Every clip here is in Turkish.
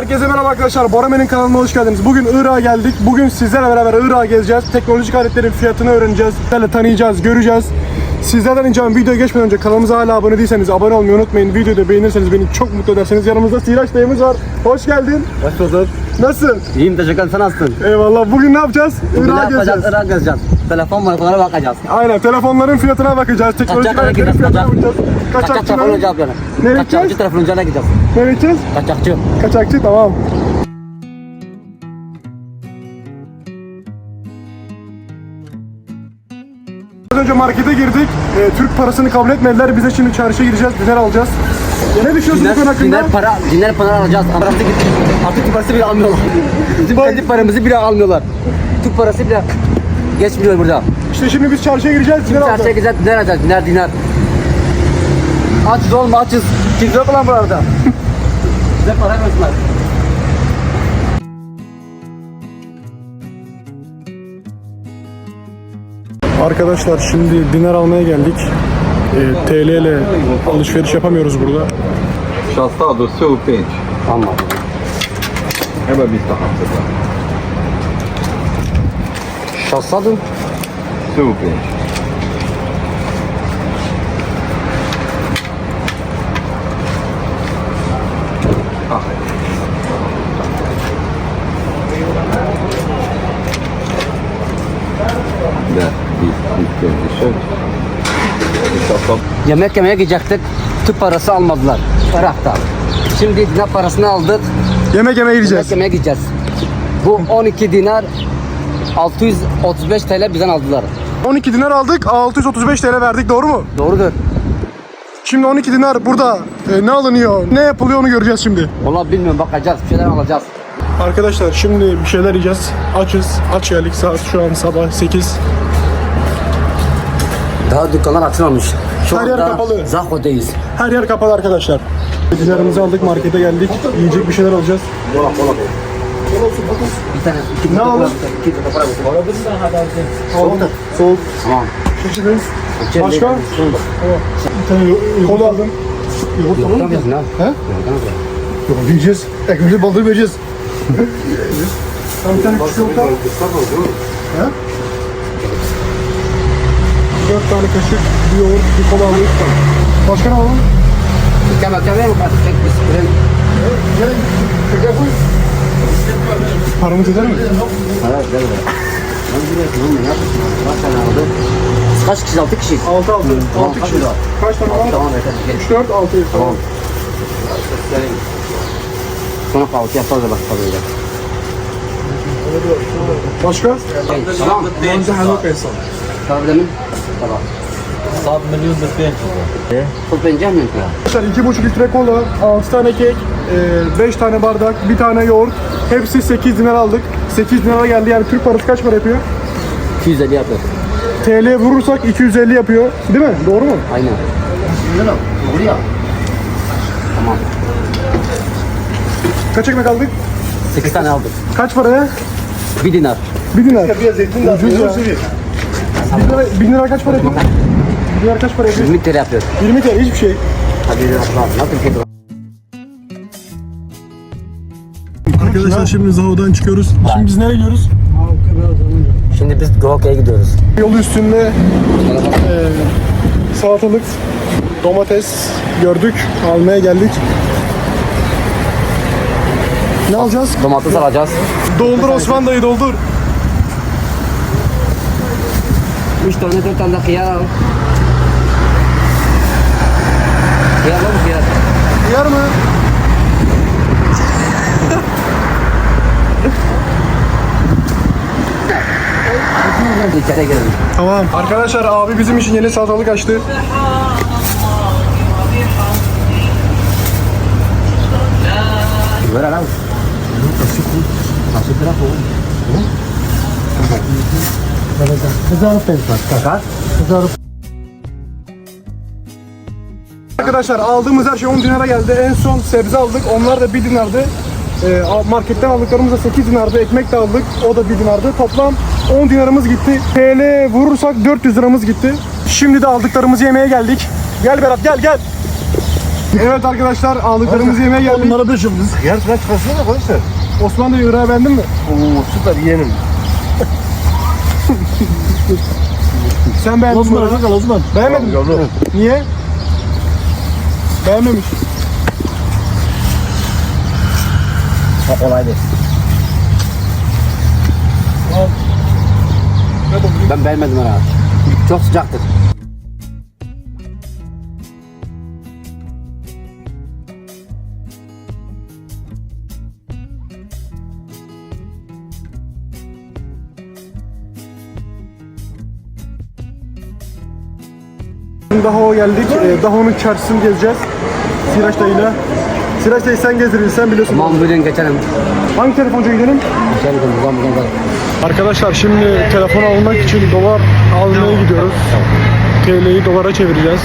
Herkese merhaba arkadaşlar. Boramen'in kanalına hoş geldiniz. Bugün Irak'a geldik. Bugün sizlerle beraber Irak'a gezeceğiz. Teknolojik aletlerin fiyatını öğreneceğiz. Sizlerle tanıyacağız, göreceğiz. Sizlerden ricam videoya geçmeden önce kanalımıza hala abone değilseniz abone olmayı unutmayın. Videoyu da beğenirseniz beni çok mutlu edersiniz. Yanımızda Siraç dayımız var. Hoş geldin. Hoş bulduk. Nasılsın? İyiyim teşekkür ederim. Sen nasılsın? Eyvallah. Bugün ne yapacağız? Bugün ne Irak'a yapacağız? gezeceğiz. Irak gezeceğiz. Telefon markalara bakacağız. Aynen. Telefonların fiyatına bakacağız. Teknolojik Kaçak aletlerin gideceğiz, fiyatına bakacağız. Kaçak Kaçakçıların- telefoncu yapıyorlar. Ne Kaçakçı gideceğiz? telefonculara gideceğiz. Ne gideceğiz? Kaçakçı. Kaçakçı tamam. Önce markete girdik. Ee, Türk parasını kabul etmediler. Bize şimdi çarşıya gideceğiz. Dinar alacağız. Ne düşünüyorsun bu konu hakkında? dinler para, dinler para alacağız. Paramızı gitti. Artık Türk parası bile almıyorlar. Bizim kendi paramızı bile almıyorlar. Türk parası bile geçmiyor burada. İşte şimdi biz çarşıya gireceğiz. Çarşıya alacağız. gideceğiz. Dinar alacağız. Dinar dinar. Açız olma açız. Kimse yok lan burada. Bize para versinler. Arkadaşlar şimdi dinar almaya geldik. Ee, e, TL ile alışveriş yapamıyoruz burada. Şasta do seu pente. Tamam. Hemen bir tane. Şasta do seu pente. Yemek yemeye gidecektik. Türk parası almadılar. Irak'ta. Şimdi dinar parasını aldık. Yemek yemeye Yemek gideceğiz. yemeye gideceğiz. Bu 12 dinar 635 TL bizden aldılar. 12 dinar aldık. 635 TL verdik. Doğru mu? Doğrudur. Şimdi 12 dinar burada e, ne alınıyor, ne yapılıyor onu göreceğiz şimdi. Vallahi bilmiyorum bakacağız. Bir şeyler alacağız. Arkadaşlar şimdi bir şeyler yiyeceğiz. Açız. Aç geldik. Saat şu an sabah 8. Daha dükkanlar açılmamış. Şu Her yer anda kapalı. Zaho'dayız. Her yer kapalı arkadaşlar. Dinarımızı aldık markete geldik. Yiyecek bir şeyler alacağız. Bir tane iki Ne aldın? İki tane para ver. Soğuk. Soğuk. Tamam. Şişiriz. Başka? Bir tane yo- kola aldım. Yoğurt Yok, aldım. yapıyorsun ha. He? Yok, yapıyorsun. Yok yiyeceğiz. Ekmeği baldır vereceğiz. Tamam bir tane küçük yumurta. He? Dört tane kaşık, bir yoğurt, bir kola aldım. Başka ne alalım? Kemal Kemal mi? Tek bir sprey. Gel. Tekrar koy. Paramız eder mi? Evet, gel buraya. Lan buraya kızım ne yapıyorsun? Kaç tane aldın? Kaç kişiyiz? Altı kişiyiz. Altı. Tamam, Altı kaç kişi. lira? Kaç tane Altı, var? Tamam yeter. Üç, dört, altı. Tamam. Sonra kahvaltı yaparız da başka böyle. Başka? Hey, tamam. Önce helva kaysan. Tamam değil mi? Tamam. Saat milyon da pente. Çok bencil miyim ya? Arkadaşlar iki buçuk litre kola, altı tane kek, e, beş tane bardak, bir tane yoğurt. Hepsi 8 dinar aldık. 8 dinara geldi yani Türk parası kaç para yapıyor? 250 yapıyor. TL vurursak 250 yapıyor. Değil mi? Doğru mu? Aynen. Doğru ya. Tamam. Kaç ekmek aldık? 8 tane aldık. Kaç paraya? 1 dinar. 1 dinar. Ucuz ya. 1 lira, 1 lira kaç para yapıyor? 1 lira kaç para yapıyor? 20 TL yapıyor. 20 TL hiçbir şey. Hadi lan. Nasıl bir şey? Arkadaşlar şimdi Zaho'dan çıkıyoruz. Şimdi biz nereye gidiyoruz? Şimdi biz Gokya'ya gidiyoruz. Yol üstünde eee salatalık, domates gördük. Almaya geldik. Ne alacağız? Domates alacağız. Doldur Osman dayı doldur. 3 tane 4 tane de hıyar al. Hıyar var mı mi? İçeri girelim. Tamam. Arkadaşlar abi bizim için yeni salatalık açtı. Ver lan. Nasıl taraf oğlum? Kızarıp Kakar? Kızarıp. Arkadaşlar aldığımız her şey 10 dinara geldi. En son sebze aldık. Onlar da 1 dinardı. Ee, marketten aldıklarımız da 8 dinardı. Ekmek de aldık. O da 1 dinardı. Toplam 10 dinarımız gitti. TL vurursak 400 liramız gitti. Şimdi de aldıklarımızı yemeye geldik. Gel Berat gel gel. Evet arkadaşlar aldıklarımızı yemeye geldik. Onlara 5 yıldız. Gerçekten çıkarsın arkadaşlar. Osman da Irak'ı beğendin mi? Oo süper yeğenim. Sen beğendin mi? Osman? Osman Osman. Beğenmedin mi? Niye? Beğenmemiş. Olaydı. Ben beğenmedim ona. Çok sıcaktır. Daho'ya geldik. Ee, Daho'nun çarşısını gezeceğiz. Siraç dayıyla. Siraç dayı sen gezdirirsin sen biliyorsun. Tamam buyurun geçelim. Hangi telefoncuya gidelim? Geçelim buradan buradan. buradan. Arkadaşlar şimdi telefon almak için dolar almaya gidiyoruz. TL'yi dolara çevireceğiz.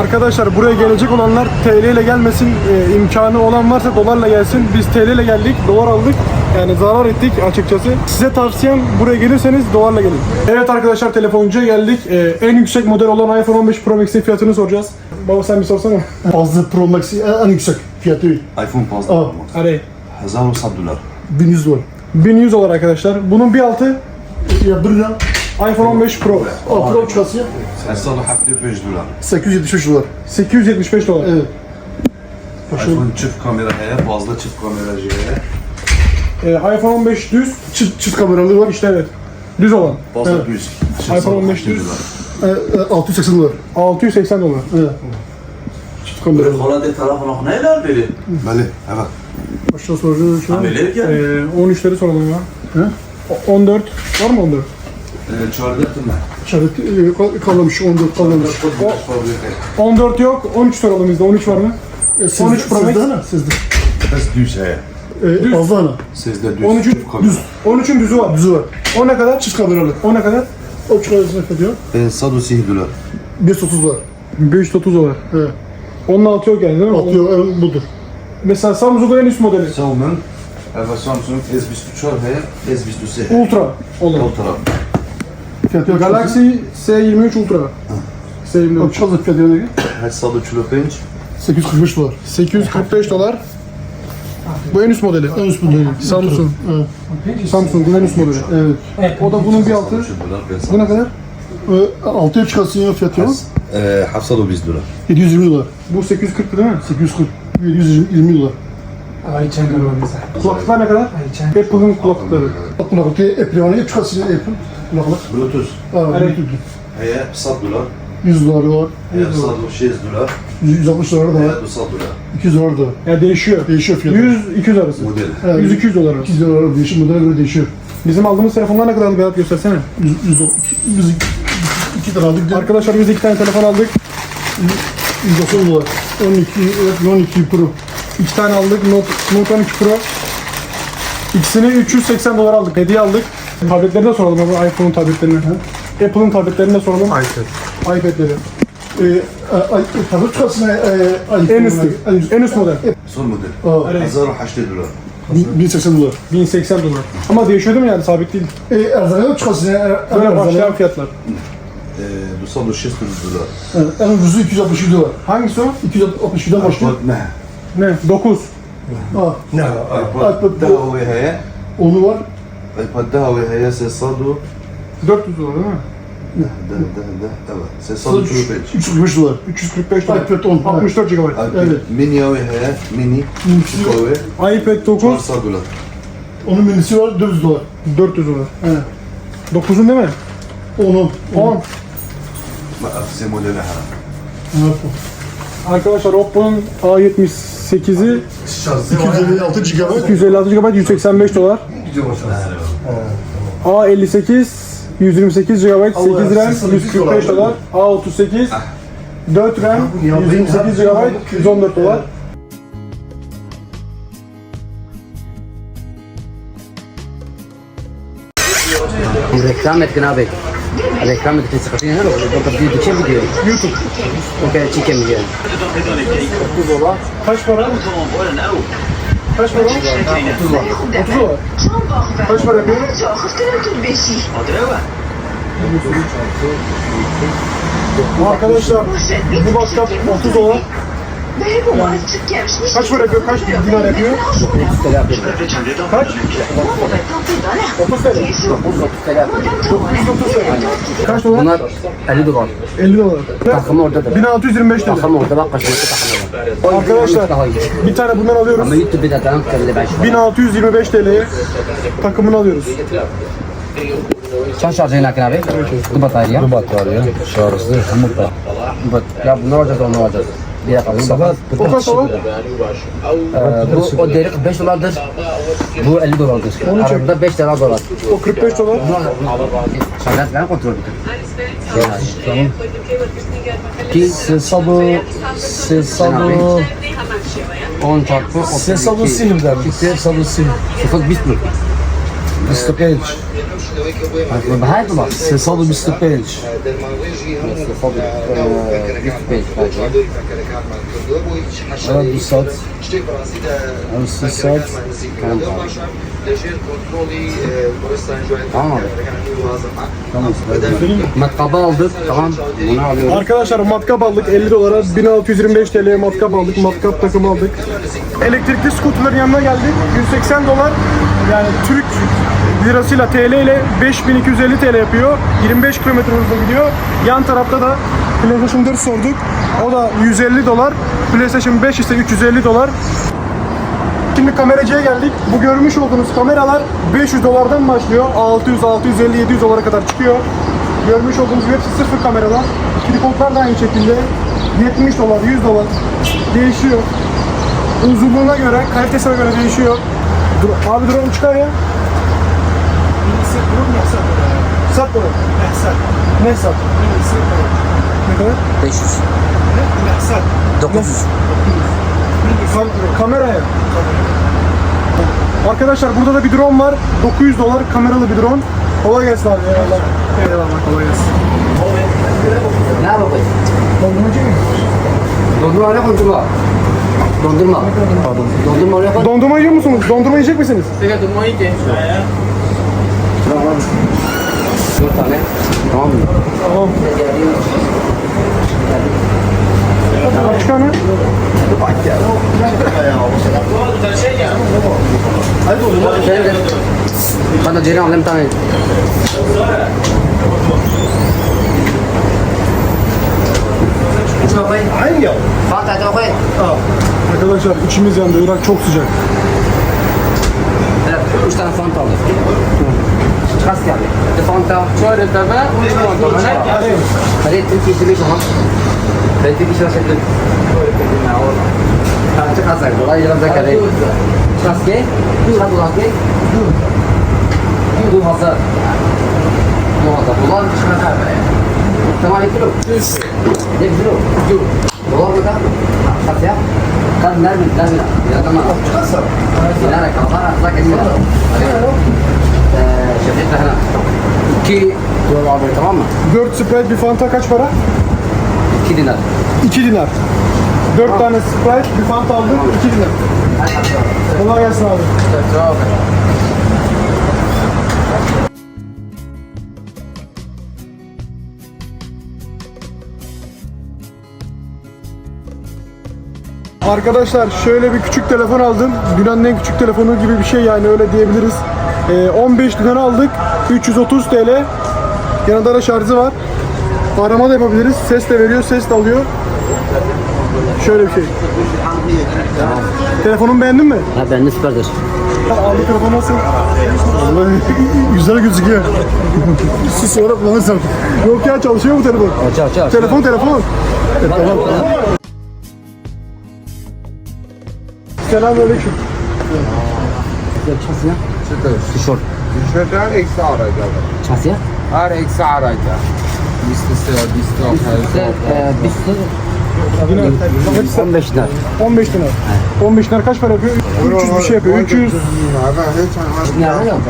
Arkadaşlar buraya gelecek olanlar TL ile gelmesin, e, imkanı olan varsa dolarla gelsin. Biz TL ile geldik, dolar aldık. Yani zarar ettik açıkçası. Size tavsiyem buraya gelirseniz dolarla gelin. Evet arkadaşlar telefoncuya geldik. E, en yüksek model olan iPhone 15 Pro Max'in fiyatını soracağız. Baba sen bir sorsana. Fazla Pro Max en yüksek fiyatı. iPhone fazla Aa. ama. Hadi. 1100 dolar. 1100 dolar. 1100 dolar arkadaşlar. Bunun bir altı Ya bir lira iPhone 15 Pro. Aa, Pro çıkası ya. 575 dolar. 875 dolar. 875 dolar. Evet. iPhone çift kamera heye, fazla çift kamera heye. Ee, iPhone 15 düz. Çift, çift kameralı var. İşte evet. Düz olan. Fazla Evet. düz. iPhone 15 düz. E, e, 680 dolar. 680 dolar. Evet. Çift kameralı. خالد تلفن neler biri? Beli, evet. Aşağı soracağız şu an. Ameliyat geldi. Ee, 13'leri soralım ya. He? O- 14. Var mı 14? Çarda tırnak. İçeride e, kal- kalmamış, 14 kalmamış. 14 yok. 13 soralım bizde. 13 var mı? E, siz, 13 Pro Max. Sizde ne? Sizde. Bes düz heye. E, fazla ana. Sizde düz. 13'ün çift kamera. düz. 13'ün düzü var. Düzü var. O ne kadar? Çift kameralı. O ne kadar? O çıkarısını ediyor. E, 130 dolar. 130 dolar. 530 dolar. Evet. Onun altı yok yani değil mi? Atıyor, evet, budur. Mesela Samsung'un en üst modeli. Xiaomi, evet Samsung S24 heye, S24 heye. Ultra olan. Ultra. Fiyatı yok. Galaxy S23 Ultra. O S24. çıkardı fiyatı ne? 835. 845 dolar. 845 dolar. Bu en üst modeli. En üst modeli. Samsung. Evet. Samsung'un en üst modeli. evet. O da bunun bir altı. Bu ne kadar? E, 6'ya çıkarsın ya fiyatı yok. E, 720 dolar. 720 dolar. Bu 840 değil mi? 840. 720 dolar. Kulaklıklar ne kadar? Apple'ın kulaklıkları. Bak buna bak. Apple var. Hep çıkarsın ya Apple. Kulaklık. Bluetooth Ha, Evet. Bluetooth. heye 100 dolar. 100 dolar var. Heye 106 dolar. 160 dolar da Heye var. 200 dolar. 200 dolar da var. Yani değişiyor. Değişiyor fiyatı. 100-200 arası. Model. Evet. 100-200 dolar arası. 200 dolar değişiyor. Modele göre değişiyor. Bizim aldığımız telefonlar ne kadar Berat göstersene. 100, 100, 100, 2 tane aldık. Arkadaşlar biz iki tane telefon aldık. 190 dolar. 12, evet, 12 Pro. İki tane aldık. Note, Note 12 Pro. İkisini 380 dolar aldık. Hediye aldık. Tabletleri de soralım abi. iPhone'un tabletlerini. Apple'ın tabletlerini de soralım. iPad. iPad'leri. Ee, tablet kasına e, En üstü. En üst model. Son model. Azar 80 dolar. 1080 dolar. 1080 dolar. Ama değişiyor değil mi yani? Sabit değil. E, Erzan'a çıkarsın. Böyle başlayan fiyatlar. E, bu saldo 600 dolar. En ucuzu 267 dolar. Hangisi o? 267'den başlıyor. Ne? Ne? 9. Ne? Ne? Ne? Ne? Ne? Ne? Ne? Ne? iPad'da ve HYS Sado 400 dolar değil mi? Ne, ne, ne, ne, evet. Sen Sado 345. 345 dolar. 345 dolar. iPad 10. 64 GB. Evet. Mini ve HYS, Mini, Sado ve iPad 9. 400 dolar. Onun minisi var 400 dolar. 400 dolar. Evet. 9'un değil mi? 10'un. 10. Bak, sen modeli ha. Evet. Arkadaşlar Oppo'nun A78'i 256 GB 256 GB 185 dolar. A58 128 GB 8 RAM 145 dolar. A38 4 RAM 128 GB 114 dolar. Reklam etkin abi. Reklam etkin sıkıntı yok. Burada bir dikim gidiyor. YouTube. Okey çekim gidiyor. Kaç para? Kaç para? 30 var. 30 var. Kaç para yapıyor? Arkadaşlar bu matkap 30 dolar. Kaç para yapıyor? Kaç dinar yapıyor? Kaç? 30 TL. 30 TL yapıyor. Kaç dolar? Bunlar 50 dolar. 50 dolar. Takımı oradadır. 1625 TL. Takım orada bak kaçıncı takımı var. Arkadaşlar bir tane bundan alıyoruz. Ama YouTube bir de tanım kendine ben şu. 1625 TL'ye takımını alıyoruz. Sen şarjı lakin abi. Bu batarya. Bu batarya. Şarjı. Bu bat- Ya bunlar alacağız onlar alacağız. Bir dakika. Bu sabah. O kaç dolar? Ee, bu o deri 45 dolardır. Bu 50 dolardır. Arasında 5 lira dolar. O 45 dolar. Şarjı falan kontrol edin. Você sabe, você sabe, 10 çarpı você 32. sabe o sim, Davi. Você sabe o sim. Sıfır bis mi? Beş belki. Era do Santos. Era do Santos. Tamam. Tamam. Matkabı aldık. Tamam. Bunu alıyorum. Arkadaşlar matkap aldık 50 dolara 1625 TL'ye matkap aldık matkap takımı aldık Elektrikli skuterların yanına geldik 180 dolar yani Türk lirasıyla TL ile 5250 TL yapıyor 25 kilometre hızla gidiyor yan tarafta da PlayStation 4 sorduk o da 150 dolar PlayStation 5 ise 350 dolar Şimdi kameracıya geldik. Bu görmüş olduğunuz kameralar 500 dolardan başlıyor. 600, 650, 700 dolara kadar çıkıyor. Görmüş olduğunuz hepsi sıfır kameralar. Tripodlar da aynı şekilde 70 dolar, 100 dolar değişiyor. Uzunluğuna göre, kalitesine göre değişiyor. Dur, abi drone çıkar ya. Sat bunu. Ne sat? Ne kadar? 500. 900. Kam- kameraya. Arkadaşlar burada da bir drone var. 900 dolar kameralı bir drone. Kolay gelsin abi. Eyvallah. Eyvallah kolay gelsin. Ne yapayım? Dondurmacı mı? Dondurma oraya koy dondurma. Dondurma. Pardon. Dondurma oraya koy. Dondurma yiyor musunuz? Dondurma yiyecek misiniz? Dört tane. Tamam mı? Tamam. Kaç tane? Ben de Ceylan alayım bir tane. Aynı ya. Fatih hadi koy. Arkadaşlar içimiz yandı. Irak çok sıcak. Evet, üç tane fanta aldım. Kas geldi. Bir fanta. Şöyle fanta. Hadi Türk işi bir zaman. Ben Türk işi başladım. Kaçı kasak. Olay yalan da kare. Kas ke. Satu lagi. Itu hazır. Bu hazır. Ulan çıkar. Tamam itu loh. Ne güzel o. Dolar mı da? Kas ya. Kan nerede? Nerede? Ya tamam. Kasar. Nerede? Kabar atla kesin. Şefik hana. İki dolar abi tamam mı? 4 Sprite bir Fanta kaç para? İki dinar. 2 dinar. 4 tane Sprite bir Fanta aldık 2 dinar. Kolay gelsin abi. Arkadaşlar şöyle bir küçük telefon aldım. Dünyanın en küçük telefonu gibi bir şey yani öyle diyebiliriz. Ee, 15 dinar aldık. 330 TL. Yanında da şarjı var. Arama da yapabiliriz. Ses de veriyor, ses de alıyor. Şöyle bir şey. Telefonumu beğendin mi? Ha bende süperdir. Abi telefon nasıl? Vallahi güzel gözüküyor. Siz sonra kullanırsam. Yok ya çalışıyor mu telefon? Aç aç aç. Telefon telefon. E, tamam Selamünaleyküm. Çasya. Çıkış. Tişört. Tişörtler eksi arayda. Çasya. Her eksi arayda. Listesi, liste, liste, liste. 15 lira. 15 lira. 15 lira kaç para yapıyor? 300 bir şey yapıyor. 300. Dinar yok.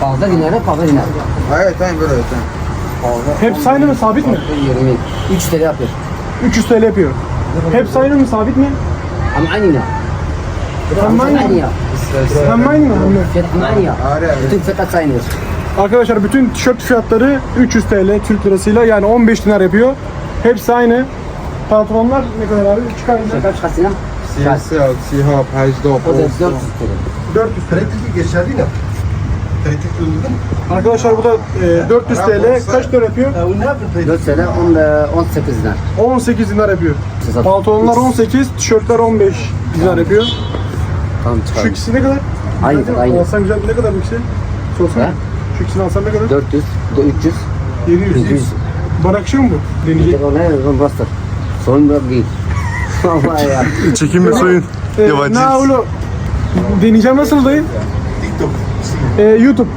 Fazla dinara fazla dinar. Evet, tamam böyle. Hep aynı mı sabit mi? 20. 3 TL yapıyor. 300 TL yapıyor. Hep aynı mı sabit mi? Ama aynı. dinar. Hemen ثمانية hemen mi? Hemen. في ثمانية آره bütün fiyat sayılır. Arkadaşlar bütün tişört fiyatları 300 TL Türk lirasıyla yani 15 dinar yapıyor. Hepsi aynı. Pantolonlar ne kadar abi? Çıkar bize. Kaç kasina? سی سه سی ها پنج دو O da 400 TL. 400 TL. Pratik geçerli ne? Pratik öldürdün mü? Arkadaşlar bu da e, 400 TL. Kaç dinar yapıyor? 4 TL on- 18 dinar. 18 dinar yapıyor. Pantolonlar 18, tişörtler 15 dinar yapıyor. Tamam Şu ikisi ne kadar? Aynı, Güzel, aynı. Alsam güzel ne kadar bu ikisi? Sorsana. He? Şu ikisini alsam ne kadar? 400, bu da 300. 700. 700. Bana yakışıyor mu bu? Deneyecek. O ne? Uzun bastır. Sorun yok değil. Vallahi ya. Çekim ve soyun. Ee, ne oğlum? Deneyeceğim nasıl dayı? TikTok. Ee, YouTube.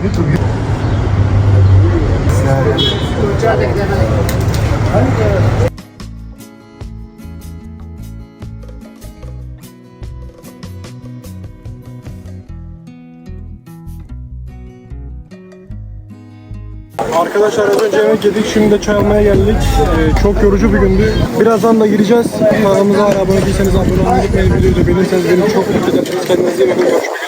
Arkadaşlar az önce yemek yedik, şimdi de çay almaya geldik. Ee, çok yorucu bir gündü. Birazdan da gireceğiz. Kanalımıza abone değilseniz abone olmayı unutmayın. Videoyu da beni çok mutlu edersiniz. Kendinize iyi bakın. Görüşmek üzere.